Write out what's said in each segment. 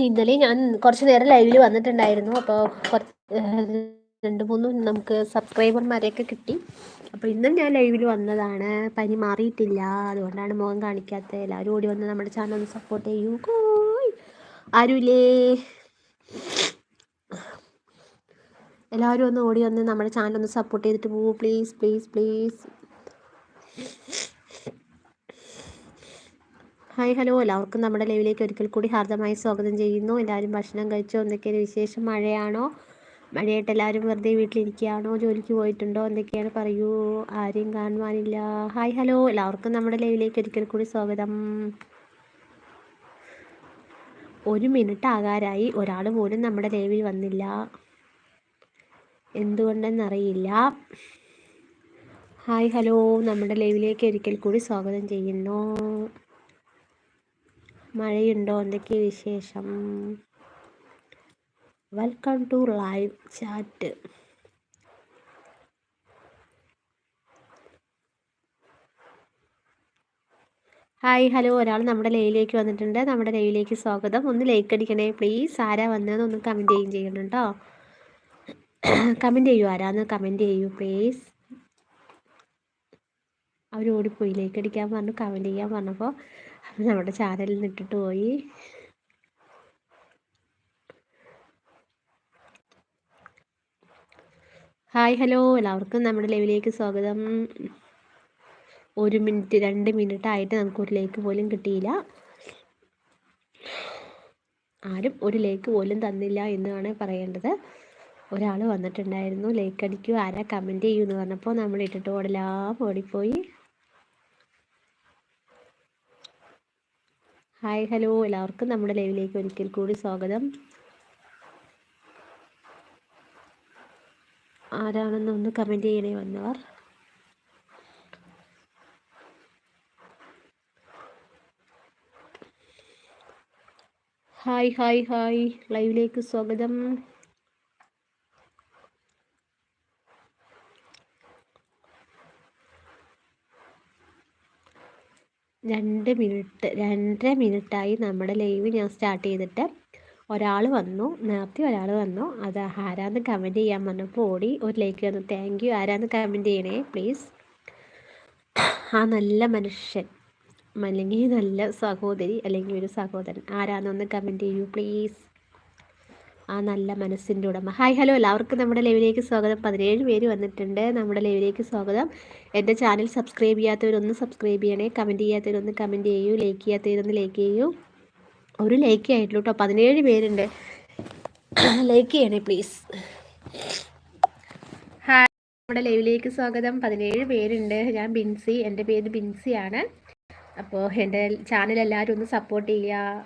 ഇന്നലെ ഞാൻ കുറച്ച് നേരം ലൈവിൽ വന്നിട്ടുണ്ടായിരുന്നു. അപ്പോൾ രണ്ടു മൂന്ന് നമുക്ക് സബ്സ്ക്രൈബർമാരെയൊക്കെ കിട്ടി. അപ്പോൾ ഇന്നും ഞാൻ ലൈവിൽ വന്നതാണ്. പനി മാറിയിട്ടില്ല. അതുകൊണ്ടാണ് മുഖം കാണിക്കാത്തത്. എല്ലാവരും ഓടി വന്ന് നമ്മുടെ ചാനൽ ഒന്ന് സപ്പോർട്ട് ചെയ്യൂ. ആരുമില്ലേ എല്ലാവരും ഒന്ന് ഓടി വന്ന് നമ്മുടെ ചാനൽ ഒന്ന് സപ്പോർട്ട് ചെയ്തിട്ട് പോകൂ please please please hi hello. എല്ലാവർക്കും നമ്മുടെ ലൈവിലേക്ക് ഒരിക്കൽ കൂടി ഹാർദമായി സ്വാഗതം ചെയ്യുന്നു. എല്ലാവരും ഭക്ഷണം കഴിച്ചോ? എന്തൊക്കെയാണ് വിശേഷം? മഴയാണോ? മഴയായിട്ട് എല്ലാവരും വെറുതെ വീട്ടിലിരിക്കുകയാണോ? ജോലിക്ക് പോയിട്ടുണ്ടോ? എന്തൊക്കെയാണ്? പറയൂ. ആരെയും കാണുവാനില്ല. Hi hello. എല്ലാവർക്കും നമ്മുടെ ലൈവിലേക്ക് ഒരിക്കൽ കൂടി സ്വാഗതം. ഒരു മിനിറ്റ് ആകാരായി ഒരാൾ പോലും നമ്മുടെ ലൈവിൽ വന്നില്ല. എന്തുകൊണ്ടെന്നറിയില്ല. Hi hello. നമ്മുടെ ലൈവിലേക്ക് ഒരിക്കൽ കൂടി സ്വാഗതം ചെയ്യുന്നു. മഴയുണ്ടോ? എന്തൊക്കെ വിശേഷം? Welcome to live chat hi hello ഒരാൾ നമ്മുടെ ലൈവിലേക്ക് വന്നിട്ടുണ്ട്. നമ്മുടെ ലൈവിലേക്ക് സ്വാഗതം. ഒന്ന് ലൈക്ക് അടിക്കണേ പ്ലീസ് ആരാ വന്നതെന്ന് ഒന്ന് കമന്റ് ചെയ്യുകയും ചെയ്യണം കമന്റ് ചെയ്യൂ. ആരാന്ന് കമന്റ് ചെയ്യൂ പ്ലീസ് അവർ ഓടിപ്പോയി ലൈക്ക് അടിക്കാൻ പറഞ്ഞു കമന്റ് ചെയ്യാൻ പറഞ്ഞപ്പോൾ നമ്മുടെ ചാനലിൽ നിന്ന് ഇട്ടിട്ട് പോയി. Hi hello. എല്ലാവർക്കും നമ്മുടെ ലൈവിലേക്ക് സ്വാഗതം. ഒരു മിനിറ്റ് രണ്ട് മിനിറ്റ് ആയിട്ട് നമുക്ക് ഒരു ലേക്ക് പോലും കിട്ടിയില്ല. ആരും ഒരു ലേക്ക് പോലും തന്നില്ല എന്നാണ് പറയേണ്ടത്. ഒരാൾ വന്നിട്ടുണ്ടായിരുന്നു. ലേക്ക് അടിക്കൂ ആരാ കമന്റ് ചെയ്യൂ എന്ന് പറഞ്ഞപ്പോൾ നമ്മൾ ഇട്ടിട്ട് ഓടലാം ഓടിപ്പോയി. Hi hello. എല്ലാവർക്കും നമ്മുടെ ലൈവിലേക്ക് ഒരിക്കൽ കൂടി സ്വാഗതം. ആരാണെന്ന് ഒന്ന് കമന്റ് ചെയ്യണേ വന്നവർ. Hi hi hi. ലൈവിലേക്ക് സ്വാഗതം. രണ്ട് മിനിറ്റ് രണ്ടര മിനിറ്റായി നമ്മുടെ ലൈവ് ഞാൻ സ്റ്റാർട്ട് ചെയ്തിട്ട് ഒരാൾ വന്നു നേരത്തെ ഒരാൾ വന്നു. അത് ആരാന്ന് കമന്റ് ചെയ്യാൻ പറഞ്ഞപ്പോൾ ഓടി ഒരു ലൈക്ക് വന്നു. താങ്ക് യു ആരാന്ന് കമന്റ് ചെയ്യണേ? പ്ലീസ് ആ നല്ല മനുഷ്യൻ അല്ലെങ്കിൽ നല്ല സഹോദരി അല്ലെങ്കിൽ ഒരു സഹോദരൻ. ആരാന്നൊന്ന് കമന്റ് ചെയ്യൂ പ്ലീസ് ആ നല്ല മനസ്സിന്റെ ഉടമ. ഹായ് ഹലോ എല്ലാവർക്കും നമ്മുടെ ലൈവിലേക്ക് സ്വാഗതം. പതിനേഴ് പേര് വന്നിട്ടുണ്ട്. നമ്മുടെ ലൈവിലേക്ക് സ്വാഗതം. എന്റെ ചാനൽ സബ്സ്ക്രൈബ് ചെയ്യാത്തവരൊന്ന് സബ്സ്ക്രൈബ് ചെയ്യണേ. കമന്റ് ചെയ്യാത്തവരൊന്ന് കമന്റ് ചെയ്യൂ. ലൈക്ക് ചെയ്യാത്തവരൊന്ന് ലൈക്ക് ചെയ്യൂ. ഒരു ലൈക്ക് ആയിട്ടുള്ളൂ കേട്ടോ പതിനേഴ് പേരുണ്ട്. ലൈക്ക് ചെയ്യണേ പ്ലീസ് ഹായ് നമ്മുടെ ലൈവിലേക്ക് സ്വാഗതം. പതിനേഴ് പേരുണ്ട്. ഞാൻ ബിൻസി. എന്റെ പേര് ബിൻസിയാണ്. അപ്പോൾ എന്റെ ചാനൽ എല്ലാവരും ഒന്ന് സപ്പോർട്ട് ചെയ്യുക.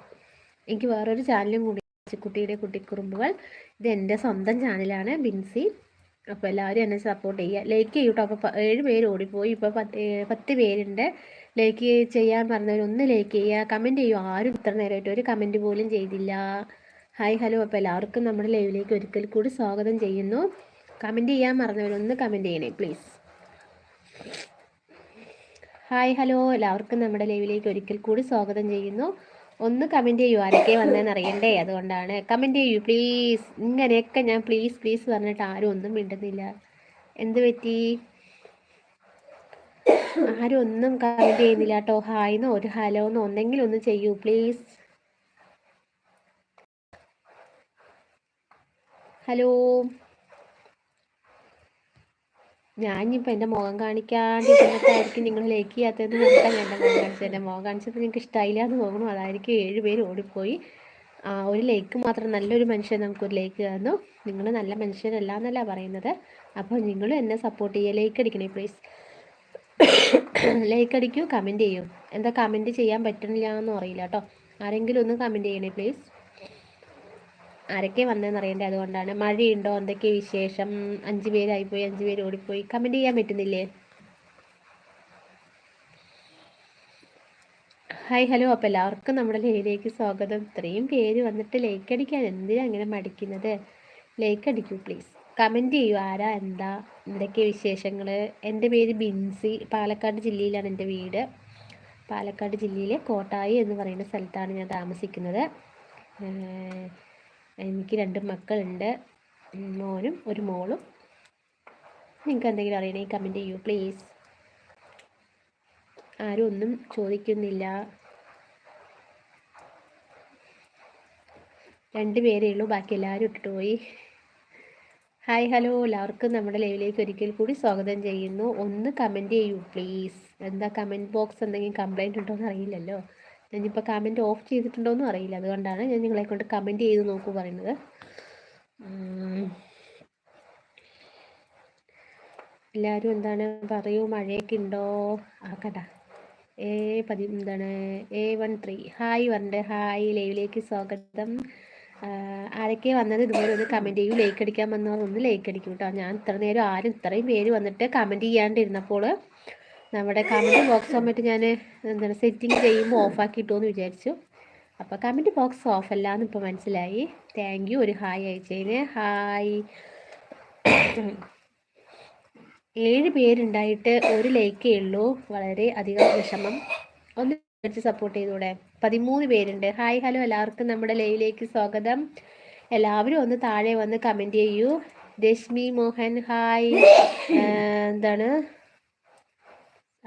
എനിക്ക് വേറൊരു ചാനലും കൂടി കുട്ടിയുടെ കുട്ടിക്കുറുമ്പുകൾ. ഇത് എന്റെ സ്വന്തം ചാനലാണ് ബിൻസി. അപ്പോൾ എല്ലാവരും എന്നെ സപ്പോർട്ട് ചെയ്യുക. ലൈക്ക് ചെയ്യൂട്ടോ. അപ്പോൾ ഏഴ് പേര് ഓടിപ്പോയി. ഇപ്പോൾ പത്ത് പത്ത് പേരുണ്ട്. ലൈക്ക് ചെയ്യാൻ പറഞ്ഞവർ ഒന്ന് ലൈക്ക് ചെയ്യുക. കമന്റ് ചെയ്യുക. ആരും ഇത്ര നേരമായിട്ട് ഒരു കമന്റ് പോലും ചെയ്തില്ല. ഹായ് ഹലോ അപ്പോൾ എല്ലാവർക്കും നമ്മുടെ ലൈവിലേക്ക് ഒരിക്കൽ കൂടി സ്വാഗതം ചെയ്യുന്നു. കമന്റ് ചെയ്യാൻ മറന്നവരൊന്ന് കമന്റ് ചെയ്യണേ പ്ലീസ് ഹായ് ഹലോ എല്ലാവർക്കും നമ്മുടെ ലൈവിലേക്ക് ഒരിക്കൽ കൂടി സ്വാഗതം ചെയ്യുന്നു. ഒന്ന് കമന്റ് ചെയ്യൂ ആരൊക്കെ വന്നതെന്ന് അറിയണ്ടേ? അതുകൊണ്ടാണ്. കമന്റ് ചെയ്യൂ പ്ലീസ് ഇങ്ങനെയൊക്കെ ഞാൻ പ്ലീസ് പ്ലീസ് പറഞ്ഞിട്ട് ആരും ഒന്നും മിണ്ടുന്നില്ല. എന്ത് പറ്റി? ആരും ഒന്നും കമന്റ് ചെയ്യുന്നില്ല കേട്ടോ. ഹായ്ന്നോ ഒരു ഹലോന്നോ ഒന്നെങ്കിലും ഒന്ന് ചെയ്യൂ പ്ലീസ് ഹലോ ഞാനിപ്പോൾ എന്റെ മുഖം കാണിക്കാണ്ടിരുന്നിട്ടായിരിക്കും നിങ്ങൾ ലൈക്ക് ചെയ്യാത്തതെന്ന് നോക്കാൻ എന്റെ മുഖം കാണിച്ചത്. മുഖം കാണിച്ചപ്പോൾ നിങ്ങൾക്ക് ഇഷ്ടമായില്ല എന്ന് തോന്നുന്നു. അതായിരിക്കും ഏഴ് പേര് ഓടിപ്പോയി. ഒരു ലൈക്ക് മാത്രം നല്ലൊരു മനുഷ്യൻ നമുക്കൊരു ലൈക്ക് തന്നു. നിങ്ങൾ നല്ല മനുഷ്യരല്ല എന്നല്ല പറയുന്നത്. അപ്പോൾ നിങ്ങൾ എന്നെ സപ്പോർട്ട് ചെയ്യുക ലൈക്ക് അടിക്കണേ പ്ലീസ് ലൈക്ക് അടിക്കൂ കമന്റ് ചെയ്യൂ. എന്താ കമന്റ് ചെയ്യാൻ പറ്റുന്നില്ല എന്ന് അറിയില്ല കേട്ടോ ആരെങ്കിലും ഒന്ന് കമന്റ് ചെയ്യണേ പ്ലീസ് ആരൊക്കെ വന്നതെന്ന് അറിയണ്ടേ? അതുകൊണ്ടാണ്. മഴയുണ്ടോ? എന്തൊക്കെ വിശേഷം? അഞ്ച് പേരായിപ്പോയി അഞ്ച് പേര് ഓടിപ്പോയി. കമന്റ് ചെയ്യാൻ പറ്റുന്നില്ലേ? ഹായ് ഹലോ അപ്പോൾ എല്ലാവർക്കും നമ്മുടെ ലൈവിലേക്ക് സ്വാഗതം. ഇത്രയും പേര് വന്നിട്ട് ലൈക്ക് അടിക്കാൻ എന്തിനാ അങ്ങനെ മടിക്കുന്നത്? ലൈക്ക് അടിക്കൂ പ്ലീസ് കമന്റ് ചെയ്യൂ. ആരാ? എന്താ? എന്തൊക്കെ വിശേഷങ്ങൾ എന്റെ പേര് ബിൻസി. പാലക്കാട് ജില്ലയിലാണ് എന്റെ വീട്. പാലക്കാട് ജില്ലയിലെ കോട്ടായി എന്ന് പറയുന്ന സ്ഥലത്താണ് ഞാൻ താമസിക്കുന്നത്. എനിക്ക് രണ്ട് മക്കളുണ്ട്. മോനും ഒരു മോളും. നിങ്ങൾക്ക് എന്തെങ്കിലും അറിയണമെങ്കിൽ കമന്റ് ചെയ്യൂ പ്ലീസ് ആരും ഒന്നും ചോദിക്കുന്നില്ല. രണ്ട് പേരേ ഉള്ളൂ ബാക്കി എല്ലാവരും ഇട്ടിട്ട് പോയി. ഹായ് ഹലോ എല്ലാവർക്കും നമ്മുടെ ലൈവിലേക്ക് ഒരിക്കൽ കൂടി സ്വാഗതം ചെയ്യുന്നു. ഒന്ന് കമന്റ് ചെയ്യൂ പ്ലീസ് എന്താ കമന്റ് ബോക്സ് എന്തെങ്കിലും കംപ്ലൈന്റ് ഉണ്ടോ എന്ന് അറിയില്ലല്ലോ. ഞാനിപ്പോൾ കമന്റ് ഓഫ് ചെയ്തിട്ടുണ്ടോ എന്നും അറിയില്ല. അതുകൊണ്ടാണ് ഞാൻ നിങ്ങളെ കൊണ്ട് കമന്റ് ചെയ്ത് നോക്കൂ പറയുന്നത്. എല്ലാവരും എന്താണ്? പറയൂ മഴയൊക്കെ ഉണ്ടോ? ആക്കട്ടാ എ പതി എന്താണ്? എ വൺ ത്രീ ഹായ് വണ്ട് ഹായ് ലൈവിലേക്ക് സ്വാഗതം. ആരൊക്കെ വന്നത്? ഇതുപോലെ ഒന്ന് കമന്റ് ചെയ്യൂ. ലൈക്ക് അടിക്കാൻ വന്നവർ ഒന്ന് ലൈക്ക് അടിക്കും കേട്ടോ. ഞാൻ ഇത്ര നേരം ആരും ഇത്രയും പേര് വന്നിട്ട് കമന്റ് ചെയ്യാണ്ടിരുന്നപ്പോൾ നമ്മുടെ കമന്റ് ബോക്സ് വന്നിട്ട് ഞാൻ എന്താണ് സെറ്റിംഗ് ചെയ്യുമ്പോൾ ഓഫാക്കിയിട്ടോ എന്ന് വിചാരിച്ചു. അപ്പോൾ കമന്റ് ബോക്സ് ഓഫ് അല്ല എന്ന് ഇപ്പോൾ മനസ്സിലായി. താങ്ക് യു ഒരു ഹായ് അയച്ചതിന്. ഹായ് ഏഴ് പേരുണ്ടായിട്ട് ഒരു ലൈക്കേ ഉള്ളൂ. വളരെ അധികം വിഷമം. ഒന്ന് വിളിച്ച് സപ്പോർട്ട് ചെയ്തൂടെ? പതിമൂന്ന് പേരുണ്ട്. ഹായ് ഹലോ എല്ലാവർക്കും നമ്മുടെ ലൈവിലേക്ക് സ്വാഗതം. എല്ലാവരും ഒന്ന് താഴെ വന്ന് കമന്റ് ചെയ്യൂ. രശ്മി മോഹൻ ഹായ് എന്താണ്?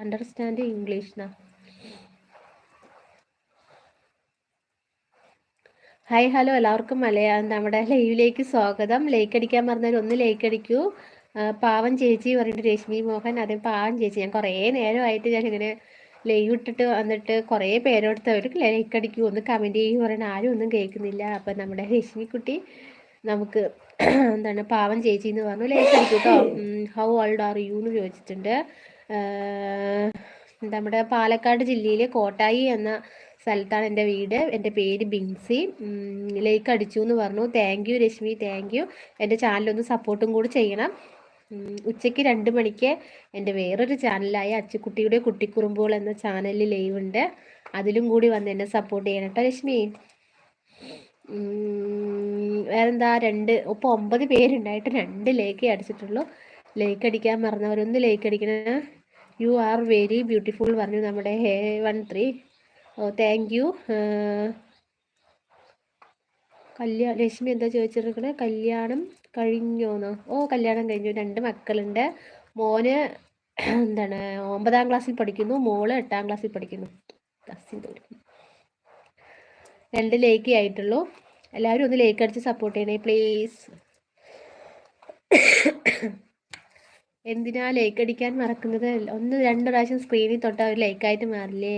അണ്ടർസ്റ്റാൻഡ് ഇംഗ്ലീഷ് എന്നാ ഹായ് ഹലോ എല്ലാവർക്കും മലയാളം നമ്മുടെ ലൈവിലേക്ക് സ്വാഗതം. ലൈക്ക് അടിക്കാൻ പറഞ്ഞാൽ ഒന്ന് ലൈക്ക് അടിക്കൂ. പാവം ചേച്ചി പറഞ്ഞിട്ട് രശ്മി മോഹൻ അതെ പാവം ചേച്ചി. ഞാൻ കുറേ നേരമായിട്ട് ഞാൻ ഇങ്ങനെ ലൈവ് ഇട്ടിട്ട് വന്നിട്ട് കുറേ പേരോടുത്ത് അവർ ലൈക്ക് അടിക്കൂ ഒന്ന് കമന്റ് ചെയ്യും പറയണ ആരും ഒന്നും കേൾക്കുന്നില്ല. അപ്പം നമ്മുടെ രശ്മിക്കുട്ടി നമുക്ക് എന്താണ് പാവം ചേച്ചി എന്ന് പറഞ്ഞു ലൈക്ക് അടിക്കൂട്ടോ കേട്ടോ ഹൗ ഓൾഡ് ആർ യു എന്ന് ചോദിച്ചിട്ടുണ്ട്. നമ്മുടെ പാലക്കാട് ജില്ലയിലെ കോട്ടായി എന്ന സ്ഥലത്താണ് എന്റെ വീട്. എന്റെ പേര് ബിൻസി. ലൈക്ക് അടിച്ചു എന്ന് പറഞ്ഞു. Thank you Reshmi. Thank you എന്റെ ചാനലൊന്ന് സപ്പോർട്ടും കൂടി ചെയ്യണം. ഉച്ചയ്ക്ക് രണ്ട് മണിക്ക് എന്റെ വേറൊരു ചാനലായ അച്ചുക്കുട്ടിയുടെ കുട്ടിക്കുറുമ്പുകൾ എന്ന ചാനലിൽ ലൈവ് ഉണ്ട്. അതിലും കൂടി വന്ന് എന്നെ സപ്പോർട്ട് ചെയ്യണം കേട്ടോ രശ്മി. വേറെന്താ? രണ്ട് ഇപ്പോൾ ഒമ്പത് പേരുണ്ടായിട്ട് രണ്ട് ലേക്ക് അടിച്ചിട്ടുള്ളൂ. ലേക്ക് അടിക്കാൻ മറന്നവരൊന്ന് ലേക്ക് അടിക്കണ. യു ആർ വെരി ബ്യൂട്ടിഫുൾ പറഞ്ഞു നമ്മുടെ hey one three oh thank you കല്യാണം ലക്ഷ്മി എന്താ ചോദിച്ചിരിക്കണേ? കല്യാണം കഴിഞ്ഞോന്നോ? ഓ കല്യാണം കഴിഞ്ഞു. രണ്ട് മക്കളുണ്ട്. മോന് എന്താണ് ഒമ്പതാം ക്ലാസ്സിൽ പഠിക്കുന്നു. മോൾ എട്ടാം ക്ലാസ്സിൽ പഠിക്കുന്നു. രണ്ട് ലേക്ക് ആയിട്ടുള്ളൂ. എല്ലാവരും ഒന്ന് ലേക്ക് അടിച്ച് സപ്പോർട്ട് ചെയ്യണേ പ്ലീസ് എന്തിനാ ലൈക്ക് അടിക്കാൻ മറക്കുന്നത്? ഒന്ന് രണ്ട് പ്രാവശ്യം സ്ക്രീനിൽ തൊട്ടാൽ ഒരു ലൈക്കായിട്ട് മാറില്ലേ?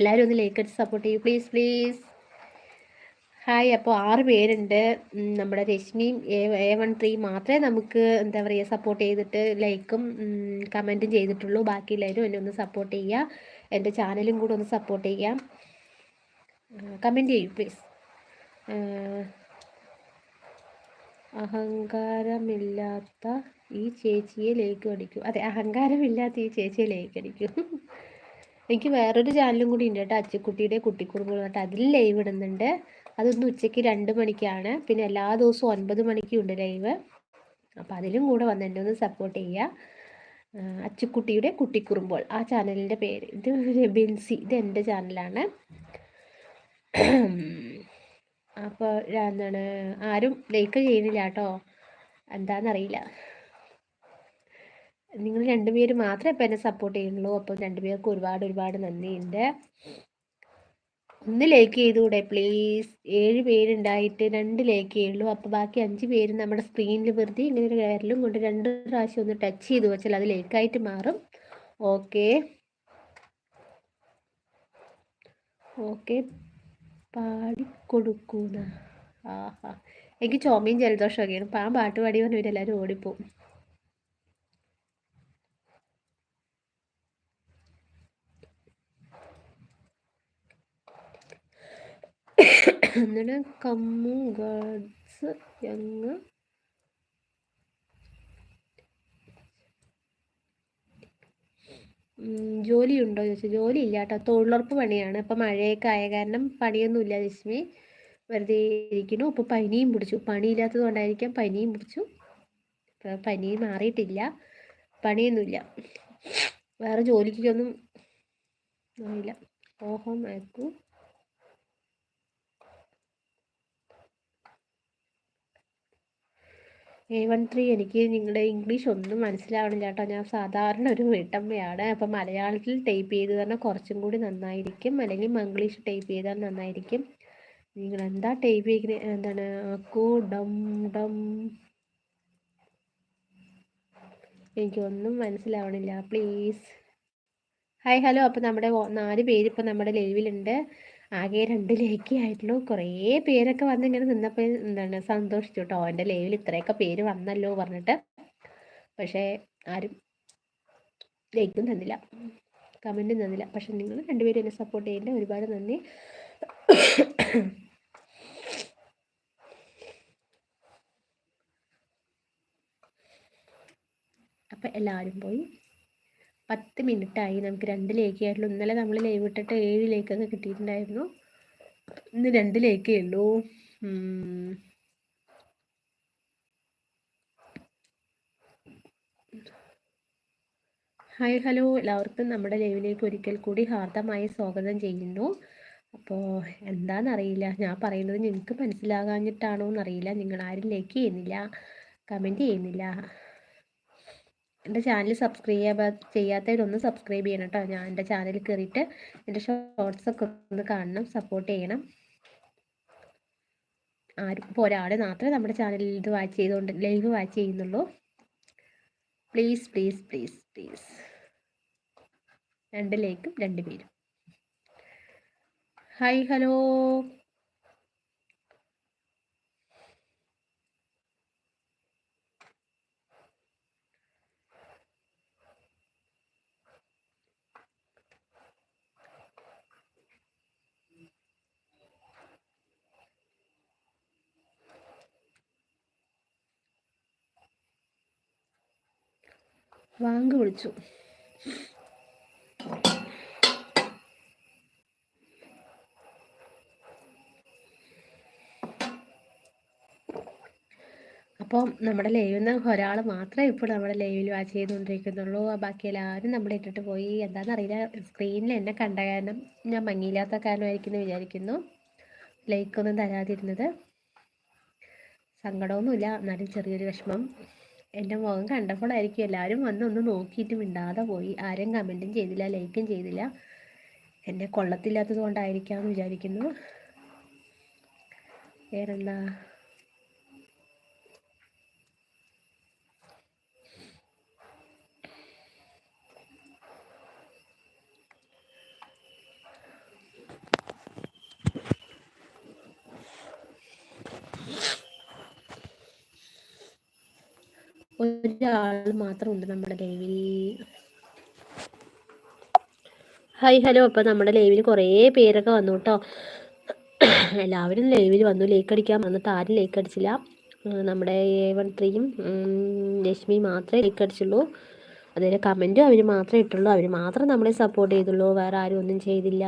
എല്ലാവരും ഒന്ന് ലൈക്ക് അടിച്ച് സപ്പോർട്ട് ചെയ്യൂ. പ്ലീസ് പ്ലീസ് ഹായ് അപ്പോൾ ആറ് പേരുണ്ട്. നമ്മുടെ രശ്മിയും എ വൺ ത്രീ മാത്രമേ നമുക്ക് എന്താ പറയുക സപ്പോർട്ട് ചെയ്തിട്ട് ലൈക്കും കമന്റും ചെയ്തിട്ടുള്ളൂ. ബാക്കി എല്ലാവരും എന്നെ ഒന്ന് സപ്പോർട്ട് ചെയ്യുക എന്റെ ചാനലും കൂടെ ഒന്ന് സപ്പോർട്ട് ചെയ്യാം. കമന്റ് ചെയ്യൂ പ്ലീസ് അഹങ്കാരമില്ലാത്ത ഈ ചേച്ചിയെ ലേക്ക് അടിക്കും. അതെ അഹങ്കാരമില്ലാത്ത ഈ ചേച്ചിയെ ലേക്ക് അടിക്കും. എനിക്ക് വേറൊരു ചാനലും കൂടി ഉണ്ട് കേട്ടോ. അച്ചുക്കുട്ടിയുടെ കുട്ടിക്കുറുമ്പ് കേട്ടോ അതിൽ ലൈവ് ഇടുന്നുണ്ട്. അതൊന്ന് ഉച്ചയ്ക്ക് രണ്ട് മണിക്കാണ്. പിന്നെ എല്ലാ ദിവസവും ഒൻപത് മണിക്കും ഉണ്ട് ലൈവ് അപ്പോൾ അതിലും കൂടെ വന്ന് എന്നെ ഒന്ന് സപ്പോർട്ട് ചെയ്യുക. അച്ചുക്കുട്ടിയുടെ കുട്ടിക്കുറുമ്പോൾ. ആ ചാനലിന്റെ പേര്. ഇത് ബിൻസി ഇത് എന്റെ ചാനലാണ് അപ്പോൾ എന്താണ് ആരും ലൈക്ക് ചെയ്യുന്നില്ല കേട്ടോ എന്താണെന്നറിയില്ല നിങ്ങൾ രണ്ടുപേര് മാത്രമേ ഇപ്പം എന്നെ സപ്പോർട്ട് ചെയ്യുന്നുള്ളൂ. അപ്പോൾ രണ്ടുപേർക്ക് ഒരുപാട് ഒരുപാട് നന്ദിയുണ്ട്. ഒന്ന് ലൈക്ക് ചെയ്തുകൂടെ പ്ലീസ് ഏഴ് പേരുണ്ടായിട്ട് രണ്ട് ലൈക്ക് ചെയ്യുള്ളൂ. അപ്പോൾ ബാക്കി അഞ്ച് പേര് നമ്മുടെ സ്ക്രീനിൽ വെറുതെ ഇങ്ങനെ ഒരു വിരലും കൊണ്ട് രണ്ട് പ്രാവശ്യം ഒന്ന് ടച്ച് ചെയ്ത് വെച്ചാൽ അത് ലൈക്കായിട്ട് മാറും. ഓക്കെ ഓക്കെ പാടിക്കൊടുക്കുന്ന ആഹാ. എനിക്ക് ചുമയും ജലദോഷമൊക്കെയാണ് അപ്പം ആ പാട്ട് പാടി വന്നു ഇവരെല്ലാവരും ഓടിപ്പോവും. എന്നിട്ട് കമ്മു ഗാഡ്സ് യങ് ജോലിയുണ്ടോ ചോദിച്ചാൽ ജോലി ഇല്ല കേട്ടോ തൊഴിലുറപ്പ് പണിയാണ്. ഇപ്പം മഴയൊക്കെ ആയ കാരണം പണിയൊന്നുമില്ല ലക്ഷ്മി. വെറുതെ ഇരിക്കുന്നു. ഇപ്പോൾ പനിയും പിടിച്ചു. പണിയില്ലാത്തത് കൊണ്ടായിരിക്കാം പനിയും പിടിച്ചു. പനി മാറിയിട്ടില്ല. പണിയൊന്നുമില്ല. വേറെ ജോലിക്കൊന്നും ആയില്ല ഓഹോ മാക്കു എ വൺ ത്രീ എനിക്ക് നിങ്ങളുടെ ഇംഗ്ലീഷ് ഒന്നും മനസ്സിലാവണില്ല കേട്ടോ ഞാൻ സാധാരണ ഒരു വീട്ടമ്മയാണ്. അപ്പം മലയാളത്തിൽ ടൈപ്പ് ചെയ്ത് പറഞ്ഞാൽ കുറച്ചും കൂടി നന്നായിരിക്കും. അല്ലെങ്കിൽ മംഗ്ലീഷ് ടൈപ്പ് ചെയ്താൽ നന്നായിരിക്കും. നിങ്ങൾ എന്താ ടൈപ്പ് ചെയ്യുന്നത് എന്താണ്? കൂ ഡം ഡം. എനിക്കൊന്നും മനസ്സിലാവണില്ല. പ്ലീസ് ഹായ് ഹലോ അപ്പോൾ നമ്മുടെ നാല് പേര് നമ്മുടെ ലൈവിലുണ്ട്. ആകെ രണ്ട് ലേക്ക് ആയിട്ടുള്ളൂ. കുറേ പേരൊക്കെ വന്ന് ഇങ്ങനെ നിന്നപ്പോൾ എന്താണ് സന്തോഷിച്ചു കേട്ടോ എന്റെ ലൈവിൽ ഇത്രയൊക്കെ പേര് വന്നല്ലോ പറഞ്ഞിട്ട്. പക്ഷേ ആരും ലൈക്കും തന്നില്ല. കമന്റും തന്നില്ല. പക്ഷെ നിങ്ങൾ രണ്ടുപേരും എന്നെ സപ്പോർട്ട് ചെയ്യേണ്ട ഒരുപാട് നന്ദി. അപ്പം എല്ലാവരും പോയി പത്ത് മിനിറ്റായി. നമുക്ക് രണ്ട് ലേക്ക് ആയിട്ടുള്ളൂ. ഇന്നലെ നമ്മൾ ലൈവ് ഇട്ടിട്ട് ഏഴ് ലേക്കൊക്കെ കിട്ടിയിട്ടുണ്ടായിരുന്നു. ഇന്ന് രണ്ട് ലേക്കേ ഉള്ളൂ. Hi hello. എല്ലാവർക്കും നമ്മുടെ ലൈവിലേക്ക് ഒരിക്കൽ കൂടി ഹാർദമായി സ്വാഗതം ചെയ്യുന്നു. അപ്പോൾ എന്താണെന്നറിയില്ല ഞാൻ പറയുന്നത് നിങ്ങൾക്ക് മനസ്സിലാകാഞ്ഞിട്ടാണോ എന്നറിയില്ല നിങ്ങൾ ആരും ലൈക്ക് ചെയ്യുന്നില്ല. കമന്റ് ചെയ്യുന്നില്ല. എന്റെ ചാനൽ സബ്സ്ക്രൈബ് ചെയ്യാ ചെയ്യാത്തവരൊന്ന് സബ്സ്ക്രൈബ് ചെയ്യണം കേട്ടോ ഞാൻ എന്റെ ചാനൽ കയറിയിട്ട് എന്റെ ഷോർട്സ് ഒക്കെ ഒന്ന് കാണണം സപ്പോർട്ട് ചെയ്യണം. ആരും ഇപ്പോൾ ഒരാൾ മാത്രമേ നമ്മുടെ ചാനലിൽ ഇത് വാച്ച് ചെയ്തുകൊണ്ട് ലൈവ് വാച്ച് ചെയ്യുന്നുള്ളൂ. പ്ലീസ് പ്ലീസ് പ്ലീസ് പ്ലീസ് രണ്ട് ലൈക്കും രണ്ട് പേരും. ഹായ് ഹലോ വാങ്ക് വിളിച്ചു. അപ്പോൾ നമ്മുടെ ലൈവിൽ നിന്ന് ഒരാൾ മാത്രമേ ഇപ്പോൾ നമ്മുടെ ലൈവിൽ വാച്ച് ചെയ്തുകൊണ്ടിരിക്കുന്നുള്ളൂ. ബാക്കി എല്ലാവരും നമ്മൾ ഇട്ടിട്ട് പോയി. എന്താണെന്നറിയില്ല സ്ക്രീനിൽ എന്നെ കണ്ട കാരണം ഞാൻ മങ്ങിയില്ലാത്ത കാരണമായിരിക്കും എന്ന് വിചാരിക്കുന്നു. ലൈക്കൊന്നും തരാതിരുന്നത്. സങ്കടമൊന്നുമില്ല. എന്നാലും ചെറിയൊരു വിഷമം. എന്റെ മുഖം കണ്ടപ്പോഴായിരിക്കും എല്ലാവരും വന്ന് ഒന്ന് നോക്കിയിട്ട് മിണ്ടാതെ പോയി. ആരും കമന്റും ചെയ്തില്ല ലൈക്കും ചെയ്തില്ല. എന്നെ കൊള്ളത്തില്ലാത്തത് കൊണ്ടായിരിക്കാമെന്ന് വിചാരിക്കുന്നു. വേറെന്താ? ഒരാൾ മാത്രമുണ്ട് നമ്മുടെ ലൈവിൽ. ഹായ് ഹലോ അപ്പോൾ നമ്മുടെ ലൈവിൽ കുറേ പേരൊക്കെ വന്നു കേട്ടോ എല്ലാവരും ലൈവിൽ വന്നു. ലേക്ക് അടിക്കാൻ വന്നിട്ട് ആരും ലേക്ക് അടിച്ചില്ല. നമ്മുടെ എ വൺ ത്രീയും രശ്മി മാത്രമേ ലേക്ക് അടിച്ചുള്ളൂ. അതിന് കമന്റും അവർ മാത്രമേ ഇട്ടുള്ളൂ. അവർ മാത്രം നമ്മളെ സപ്പോർട്ട് ചെയ്തുള്ളൂ. വേറെ ആരും ഒന്നും ചെയ്തില്ല.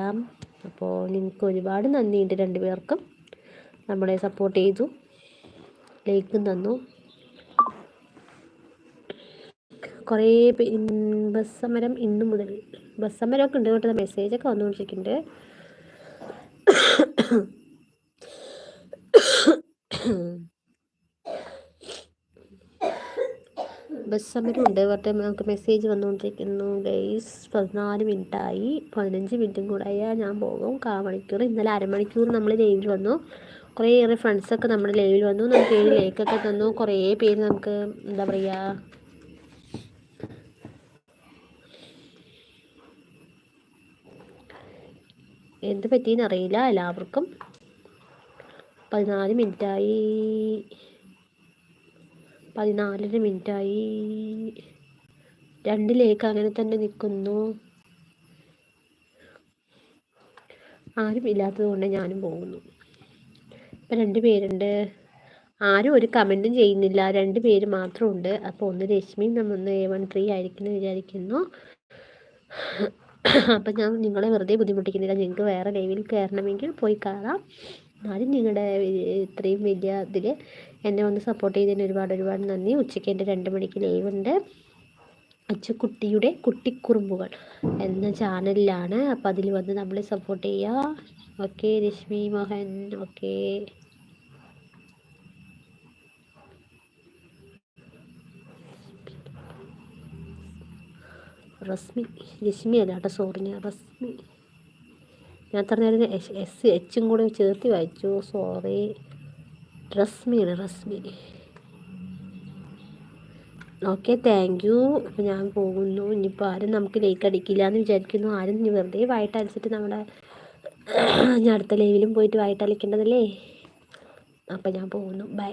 അപ്പോൾ നിങ്ങൾക്ക് ഒരുപാട് നന്ദിയുണ്ട് രണ്ടുപേർക്കും. നമ്മളെ സപ്പോർട്ട് ചെയ്തു. ലൈക്കും തന്നു. കുറേ ബസ് സമരം ഇന്നു മുതൽ ബസ് സമരമൊക്കെ ഉണ്ട് കേട്ടോ മെസ്സേജൊക്കെ വന്നുകൊണ്ടിരിക്കുന്നുണ്ട്. ബസ് സമരം ഉണ്ട് പറഞ്ഞ നമുക്ക് മെസ്സേജ് വന്നുകൊണ്ടിരിക്കുന്നു. ഗൈസ് പതിനാല് മിനിറ്റായി. പതിനഞ്ച് മിനിറ്റും കൂടെ ആയാൽ ഞാൻ പോകും. കാ മണിക്കൂർ ഇന്നലെ അരമണിക്കൂർ നമ്മൾ ലൈവിൽ വന്നു. കുറേയേറെ ഫ്രണ്ട്സൊക്കെ നമ്മുടെ ലൈവിൽ വന്നു. നമുക്ക് ഏഴ് ലേക്കൊക്കെ തന്നു. കുറേ പേര് നമുക്ക് എന്താ പറയുക എന്ത് പറ്റിയെന്ന് അറിയില്ല. എല്ലാവർക്കും പതിനാല് മിനിറ്റായി. പതിനാലര മിനിറ്റായി. രണ്ടിലേക്ക് അങ്ങനെ തന്നെ നിൽക്കുന്നു ആരും ഇല്ലാത്തത് കൊണ്ട് ഞാനും പോകുന്നു. ഇപ്പം രണ്ട് പേരുണ്ട്. ആരും ഒരു കമന്റും ചെയ്യുന്നില്ല. രണ്ട് പേര് മാത്രമുണ്ട്. അപ്പോൾ ഒന്ന് രശ്മി ഒന്ന് എ വൺ ത്രീ ആയിരിക്കുന്നു വിചാരിക്കുന്നു. അപ്പം ഞാൻ നിങ്ങളെ വെറുതെ ബുദ്ധിമുട്ടിക്കുന്നില്ല. നിങ്ങൾക്ക് വേറെ ലൈവിൽ കയറണമെങ്കിൽ പോയി കാണാം. എന്നാലും നിങ്ങളുടെ ഇത്രയും വലിയ ഇതിൽ എന്നെ ഒന്ന് സപ്പോർട്ട് ചെയ്തതിന് ഒരുപാട് ഒരുപാട് നന്ദി. ഉച്ചയ്ക്ക് എന്റെ രണ്ട് മണിക്ക് ലൈവ് ഉണ്ട്. അച്ചുക്കുട്ടിയുടെ കുട്ടിക്കുറുമ്പുകൾ എന്ന ചാനലിലാണ്. അപ്പം അതിൽ വന്ന് നമ്മളെ സപ്പോർട്ട് ചെയ്യുക. ഓക്കെ രശ്മി മോഹൻ. ഓക്കെ റസ്മി രശ്മി അല്ല കേട്ടോ സോറി ഞാൻ റസ്മി. ഞാൻ അത്ര നേരം എസ് എച്ചും കൂടെ ചേർത്തി വായിച്ചു സോറി റസ്മിയാണ് റസ്മി. ഓക്കെ താങ്ക് യു അപ്പോൾ ഞാൻ പോകുന്നു. ഇനിയിപ്പോൾ ആരും നമുക്ക് ലേക്ക് അടിക്കില്ല എന്ന് വിചാരിക്കുന്നു. ആരും ഇനി വെറുതെ വായിട്ട് അടിച്ചിട്ട് നമ്മുടെ ഞാൻ അടുത്ത ലൈവിലും പോയിട്ട് വായിട്ടലിക്കേണ്ടതല്ലേ അപ്പം ഞാൻ പോകുന്നു. ബൈ